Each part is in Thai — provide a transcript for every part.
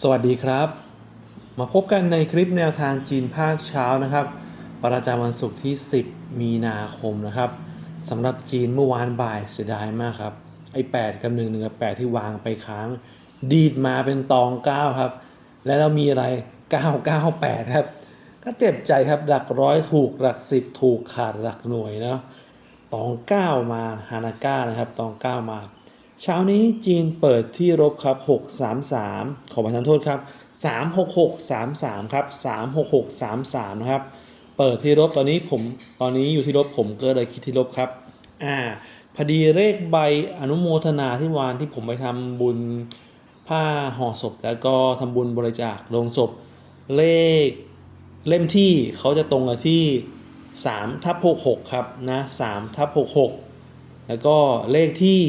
สวัสดีครับ มาพบกันในคลิปแนวทางจีนภาคเช้านะครับ ประจำวันศุกร์ที่ 10 มีนาคมนะครับสำหรับจีนเมื่อวานบ่ายเสียดายมากครับ ไอ้8กับ1 1กับ8ที่วางไปค้าง ดีดมาเป็นตอง 9 ครับ และเรามีอะไร 998 ครับ ก็เจ็บใจครับหลักร้อยถูกหลัก 10 ถูกขาดหลักหน่วยเนาะตอง 9 มาฮานาก้านะครับตอง 9 มา เช้านี้จีนเปิดที่ลบครับ 633 ขอประทานโทษครับ 36633 ครับ 36633 นะครับ เปิดที่ลบตอนนี้ผมตอนนี้อยู่ที่ลบผมก็เลยคิดที่ลบครับ อ่าพอดีเลขใบอนุโมทนาที่วานที่ผมไปทำบุญผ้าห่อศพ แล้วก็ทำบุญบริจาคโลงศพ เลขเล่มที่เขาจะตรงกับที่3ทับ66 ครับนะ3ทับ66 แล้วก็เลขที่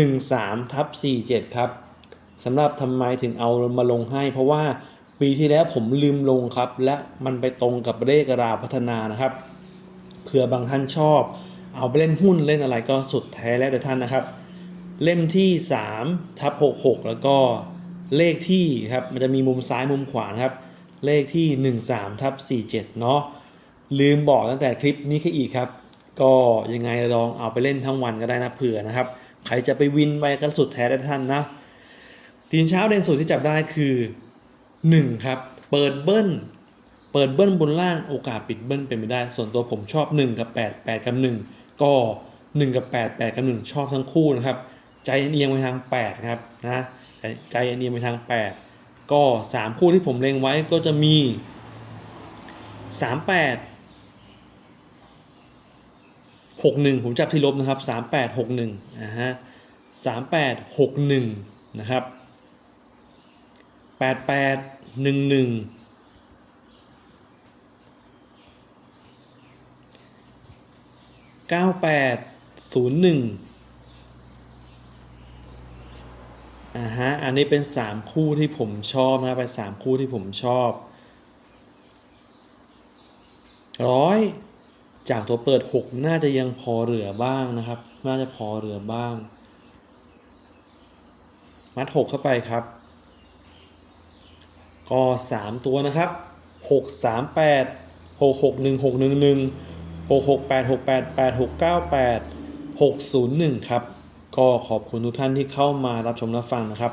13ทับ47 ครับสำหรับทำไมถึงเอามาลงให้ เพราะว่าปีที่แล้วผมลืมลงครับ และมันไปตรงกับเลขราพัฒนานะครับเผื่อบางท่านชอบ เอาไปเล่นหุ้นเล่นอะไรก็สุดแท้แล้วแต่ท่านนะครับ เล่มที่3ทับ66 แล้วก็เลขที่ครับมันจะมีมุมซ้ายมุมขวานะครับ เลขที่ 13ทับ47 เนาะลืมบอกตั้งแต่คลิปนี้แค่อีกครับ ก็ยังไงลองเอาไปเล่นทั้งวันก็ได้นะเผื่อนะครับ ใครจะไปวินไปกันสุดแท้ได้ท่านนะ ทีนเช้าเด่นสุดที่จับได้คือ 1 ครับ เปิดเบิ้ล เปิดเบิ้ลบนล่างโอกาสปิดเบิ้ลเป็นไปได้ ส่วนตัวผมชอบ 1 กับ 8 8 กับ 1 ก็ 1 กับ 8 8 กับ 1 ชอบทั้งคู่นะครับ ใจเอียงไปทาง 8 ครับนะใจใจเอียงไปทาง 8 ก็ 3 คู่ที่ผมเล็งไว้ก็จะมี 38 หกหนึ่งผมจับที่ลบนะครับสามแปดหกหนึ่งอ่าฮะสามแปดหกหนึ่งนะครับแปดแปดหนึ่งหนึ่งเก้าแปดศูนย์หนึ่งอ่าฮะ อันนี้เป็นสามคู่ที่ผมชอบนะไปสามคู่ที่ผมชอบร้อย จากตัวเปิด 6 น่าจะยังพอเหลือบ้างนะครับ น่าจะพอเหลือบ้าง มัด 6 เข้าไปครับ ก็ 3 ตัวนะครับ 6 3 8 6 6 1 6 1 1 6 6 8 6 8 8 6 9 8 6 0 1 ครับ ก็ขอบคุณทุกท่านที่เข้ามารับชมรับฟังนะครับ